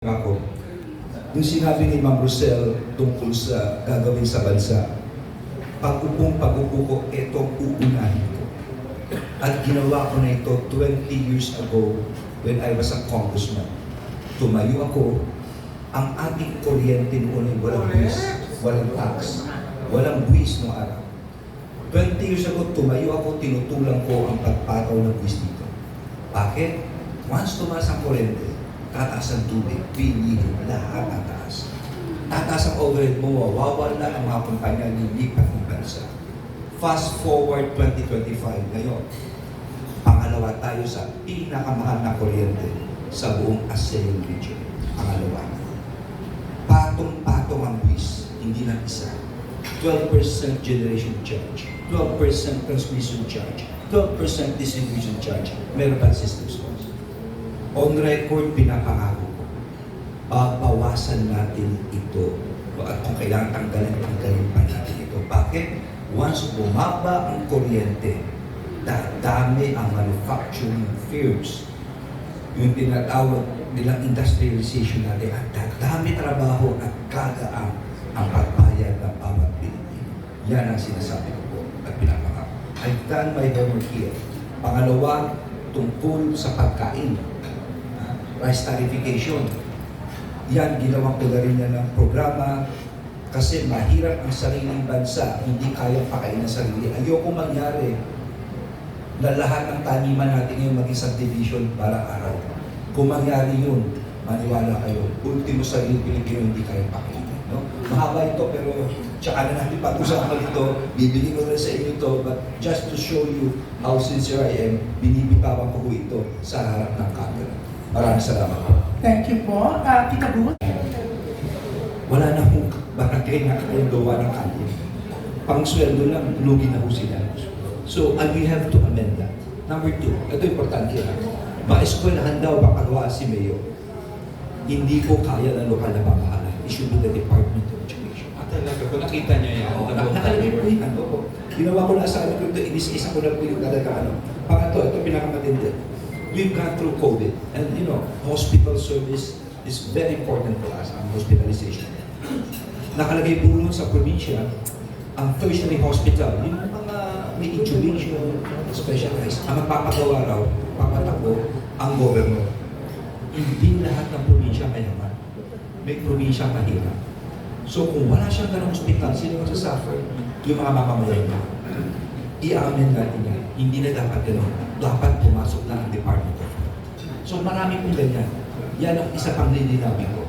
ako. Yung sinabi ni Ma'am Rosel tungkol sa gagawin sa bansa, pag-upong pag-upo ko, ito uunahin ko. At ginawa ko na ito 20 years ago when I was a congressman. Tumayo ako, ang ating kuryente noon ay walang buwis, walang tax, walang buwis noong araw. 20 years ago, tumayo ako, tinutulang ko ang pagpataw ng buwis dito. Bakit? Once tumaas ang kuryente, tataas ang tubig, bilihin, lahat tataas. Tataas ang overhead mo, wawala ang mga kumpanya, lilipat ng bansa. Fast forward 2025, ngayon, pangalawa tayo sa pinakamahal na kuryente sa buong ASEAN region. Pangalawa. Patong-patong ang buwis, hindi lang isa. 12% generation charge, 12% transmission charge, 12% distribution charge, meron pa systems cost. On record, pinapangako ko, babawasan natin ito. At kung kailangan tanggalin, tanggalin pa natin ito. Bakit? Once bumaba ang kuryente, dadami ang manufacturing firms. Yung tinatawag nilang industrialization natin at dadami trabaho at gagaan ang pagbayad ng bawat Pilipino. Yan ang sinasabi ko po at pinapangako. I've done my homework here. Pangalawa, tungkol sa pagkain. Rice tarification. Yan, ginawa ko na rin yan ng programa kasi mahirap ang sariling bansa, hindi kayang pakain ng sarili. Ayoko mangyari na lahat ng taniman natin ngayon maging subdivision para araw. Kung mangyari yun, maniwala kayo, ultimo sa Pilipino hindi kayang pakainin. No? Mahaba ito pero tsaka na natin pag-usapan ito, bibili ko rin sa inyo ito, but just to show you how sincere I am, binibitawan ko ito sa harap ng camera. Maraming salamat. Thank you po. Uh, Tita Ruth? Wala na hong barangay na kayang gawa ng kantin. Pang sweldo lang, lugi na ho sila. So, and we have to amend that. Number two, ito importante ha. Maeskwelahan daw makagawa si Mayo. Hindi ko kaya ng lokal na pamahalaan. It should be the Department of Education. Ah, talaga po, nakita niya yan. Oo, Ano po? nakalagay po yan. Oo. Ginawa ko na sa ano ko ito, inis-isa ko na po yung talaga ano. Pangatlo, ito pinakamatindi. We've gone through COVID and you know, hospital service is very important for us, ang hospitalization. Nakalagay po nun sa probinsya, ang tertiary hospital, yung mga may intubation, specialized, ang magpapagawa raw, papatakbo, ang governor. Hindi lahat ng probinsya mayaman. May probinsya mahirap. So kung wala siyang ganong hospital, sino magsasuffer? Yung mga mamamayan niya. I-amen natin yan. Hindi na dapat gano'n. Dapat pumasok na ang Department of Health. So marami pong ganyan. Yan ang isa pang lilinawin ko.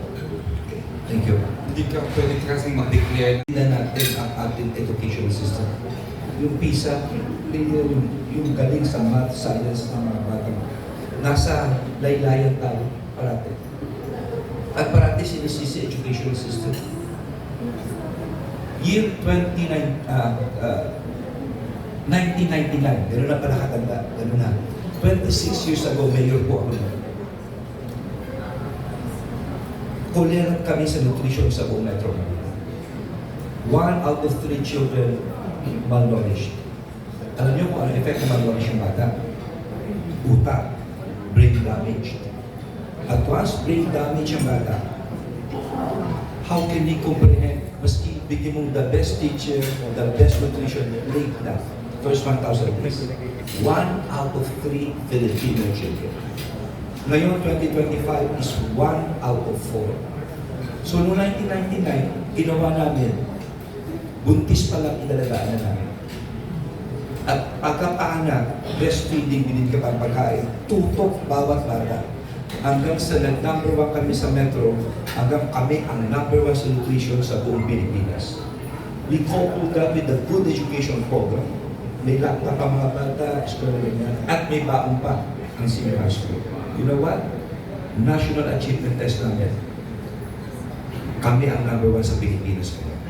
Okay. Thank you. Hindi ka pwede kasing mag-declare. Tingnan natin ang ating education system. Yung PISA, yung, yung galing sa math, science ng mga bata. Nasa laylayan tayo parati. At parati sinisisi education system. Year 29, uh, uh, 1999, gano'n na pala katanda, gano'n na. 26 years ago, mayor po ako nun. Tolerant kami sa nutrition sa buong Metro Manila. One out of three children malnourished. Alam niyo kung ano effect ng malnourished yung bata? Utak, brain damage. At once brain damage ang bata, how can we comprehend? Maski bigyan mong the best teacher, the best nutrition, late na. First 1,000 rupees. One out of three Filipino children. Ngayon, 2025 is one out of four. So, noong 1999, ginawa namin, buntis pa lang inalagaan na namin. At pagkapaanak, breastfeeding, binigyan ka pang pagkain, tutok bawat bata. Hanggang sa nag-number one kami sa metro, hanggang kami ang number one sa nutrition sa buong Pilipinas. We coupled that with the good education program. May laptop ang mga bata, eskwela ganyan, at may baon pa ang senior high school. You know what? National achievement test namin. Kami ang number one sa Pilipinas ngayon.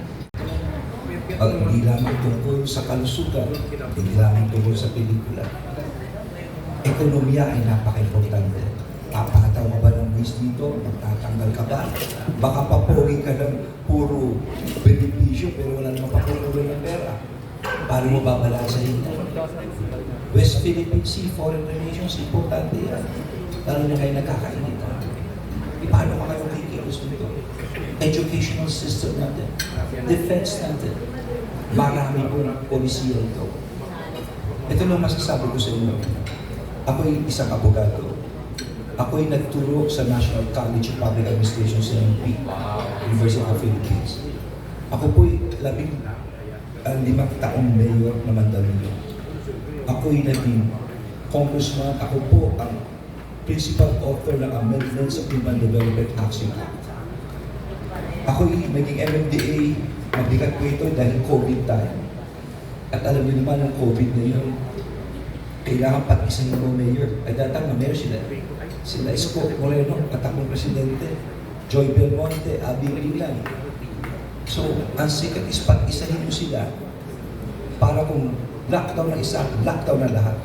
Pag hindi lamang tungkol sa kalusugan, hindi lamang tungkol sa pelikula. Ekonomiya ay napaka-importante. Papataw ka ba ng buwis dito? Magtatanggal ka ba? Baka papogi ka ng puro benepisyo pero wala namang papunulo ng pera. Paano mo babalasa yun? West Philippine Sea, foreign relations, importante yan. Lalo na kayo nagkakainita. Paano ka kayo nito. Educational system natin. Defense natin. Marami po ng polisiya ito. Ito lang masasabi ko sa inyo. Ako'y isang abogado. Ako'y nagturo sa National College of Public Administration sa UP, University of the Philippines. Ako po'y labing uh, limang taong mayor ng Mandaluyong. Ako'y naging congressman. Ako po ang principal author ng amendments sa Human Development Action Act. Ako'y naging MMDA, mabigat po ito dahil COVID tayo. At alam niyo naman ang COVID na yun, kailangan pat isang mga mayor. At that time, mayor sila. Sila Isko Moreno, katakong presidente. Joy Belmonte, Abby Lilan. So, ang sikat is pat isahin mo sila para kung lockdown ng isa, lockdown ng lahat.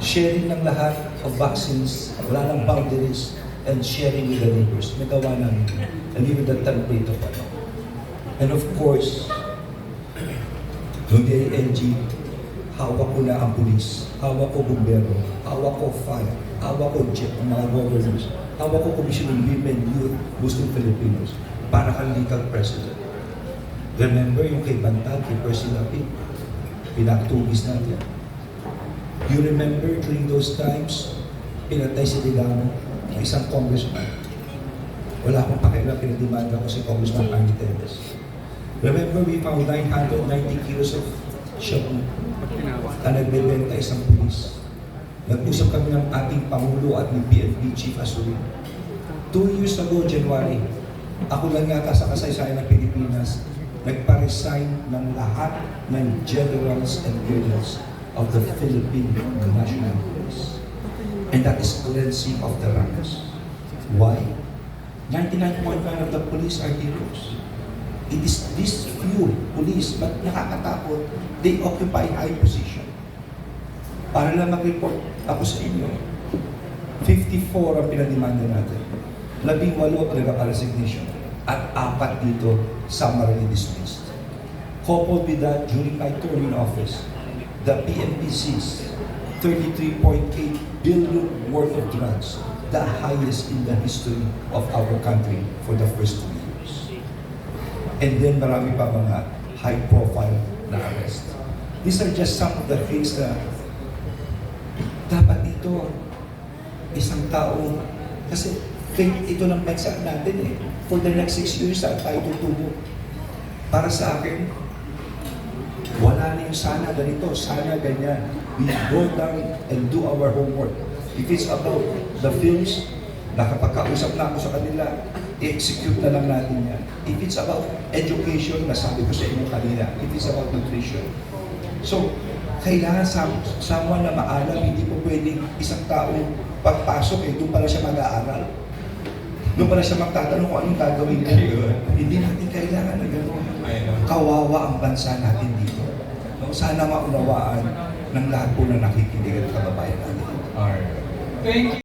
Sharing ng lahat of vaccines, wala ng boundaries, and sharing with the neighbors. Nagawa namin. And even the template of ano. And of course, Noong DILG, hawak ko na ang pulis, hawak ko bumbero, hawak ko fire, hawak ko ang mga governors, hawak ko Commission on Women, Youth, Muslim Filipinos, para kang legal president. Remember yung kay Bantag, kay Percy Lapid, pinagtugis natin. You remember during those times, pinatay si Digamo, ng isang congressman. Wala akong pakialam, pinadimanda ko si Congressman Arnie Tevez. Remember, we found 990 kilos of shabu na nagbebenta isang pulis. Nag-usap kami ng ating Pangulo at ni PFD Chief Asurin. Two years ago, January, ako lang yata sa kasaysayan ng Pilipinas, nagpa-resign ng lahat ng generals and colonels of the Philippine National Police. And that is cleansing of the ranks. Why? 99.9 of the police are heroes. It is these few police, but nakakatakot, they occupy high position. Para lang mag-report ako sa inyo, 54 ang pinademanda natin. Labing walo nagka-resignation. At apat dito, summarily dismissed. Coupled with that, during my term in office, the PNPCs, 33.8 billion worth of drugs, the highest in the history of our country for the first two years. And then marami pa mga high profile na arrest. These are just some of the things na dapat dito isang tao kasi faith ito ng bansa natin eh. For the next six years saan tayo tutubo? Para sa akin, wala na yung sana ganito, sana ganyan. We go down and do our homework. If it's about the films, nakapagkausap na ako sa kanila, execute na lang natin yan. If it's about education, nasabi ko sa inyo kanina, if it's about nutrition. So, kailangan sa someone na maalam, hindi po pwedeng isang tao pagpasok eh, doon pala siya mag-aaral. Doon pala siya magtatanong kung anong gagawin niya. Hindi natin kailangan na gano'n. Kawawa ang bansa natin dito. No? Sana maunawaan ng lahat po na nakikinig at kababayan natin. Thank you.